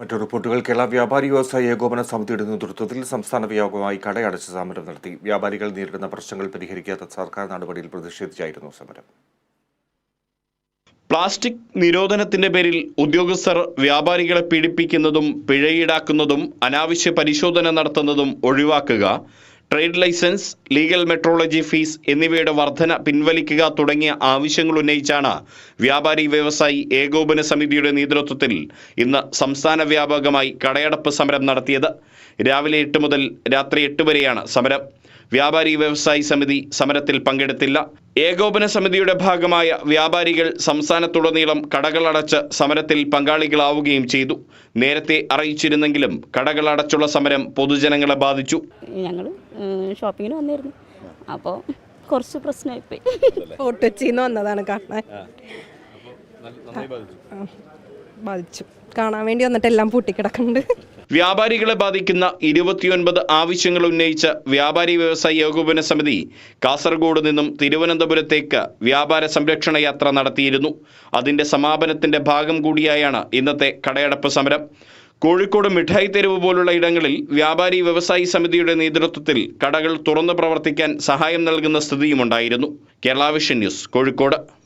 മറ്റു റിപ്പോർട്ടുകൾ കേരള വ്യാപാരി വ്യവസായ ഏകോപന സമിതിയുടെ നേതൃത്വത്തിൽ സംസ്ഥാന വ്യാപകമായി കടയടച്ച് സമരം നടത്തി. വ്യാപാരികൾ നേരിടുന്ന പ്രശ്നങ്ങൾ പരിഹരിക്കാത്ത സർക്കാർ നടപടിയിൽ പ്രതിഷേധിച്ചായിരുന്നു സമരം. പ്ലാസ്റ്റിക് നിരോധനത്തിന്റെ പേരിൽ ഉദ്യോഗസ്ഥർ വ്യാപാരികളെ പീഡിപ്പിക്കുന്നതും പിഴ ഈടാക്കുന്നതും അനാവശ്യ പരിശോധന നടത്തുന്നതും ഒഴിവാക്കുക trade licence legal metrology fees എന്നിവയുടെ വർധന പിൻവലിക്കുക തുടങ്ങിയ ആവശ്യങ്ങൾ ഉന്നയിച്ചാണ് വ്യാപാരി വ്യവസായി ഏകോപന സമിതിയുടെ നേതൃത്വത്തിൽ ഇന്ന് സംസ്ഥാന വ്യാപകമായി കടയടപ്പ് സമരം നടത്തിയത്. രാവിലെ എട്ട് മുതൽ രാത്രി എട്ട് വരെയാണ് സമരം. വ്യാപാരി വ്യവസായി സമിതി സമരത്തിൽ പങ്കെടുത്തില്ല. ഏകോപന സമിതിയുടെ ഭാഗമായ വ്യാപാരികൾ സംസ്ഥാനത്തുടനീളം കടകളടച്ച് സമരത്തിൽ പങ്കാളികളാവുകയും ചെയ്തു. നേരത്തെ അറിയിച്ചിരുന്നെങ്കിലും കടകളടച്ചുള്ള സമരം പൊതുജനങ്ങളെ ബാധിച്ചു. ഞങ്ങൾ ഷോപ്പിങ്ങിന് വന്നിരുന്നു. അപ്പോൾ കുറച്ച് പ്രശ്നമായിപ്പോയി വന്നതാണ് കാണാൻ. ബാധിച്ചു. കാണാൻ വേണ്ടി വന്നിട്ട് എല്ലാം പൂട്ടിക്കിടക്കുന്നുണ്ട്. വ്യാപാരികളെ ബാധിക്കുന്ന ഇരുപത്തിയൊൻപത് ആവശ്യങ്ങൾ ഉന്നയിച്ച വ്യാപാരി വ്യവസായി ഏകോപന സമിതി കാസർഗോഡ് നിന്നും തിരുവനന്തപുരത്തേക്ക് വ്യാപാര സംരക്ഷണ യാത്ര നടത്തിയിരുന്നു. അതിന്റെ സമാപനത്തിന്റെ ഭാഗം കൂടിയായാണ് ഇന്നത്തെ കടയടപ്പ് സമരം. കോഴിക്കോട് മിഠായി തെരുവ് പോലുള്ള ഇടങ്ങളിൽ വ്യാപാരി വ്യവസായി സമിതിയുടെ നേതൃത്വത്തിൽ കടകൾ തുറന്നു പ്രവർത്തിക്കാൻ സഹായം നൽകുന്ന സ്ഥിതിയുമുണ്ടായിരുന്നു. Kerala vision news Kozhikode.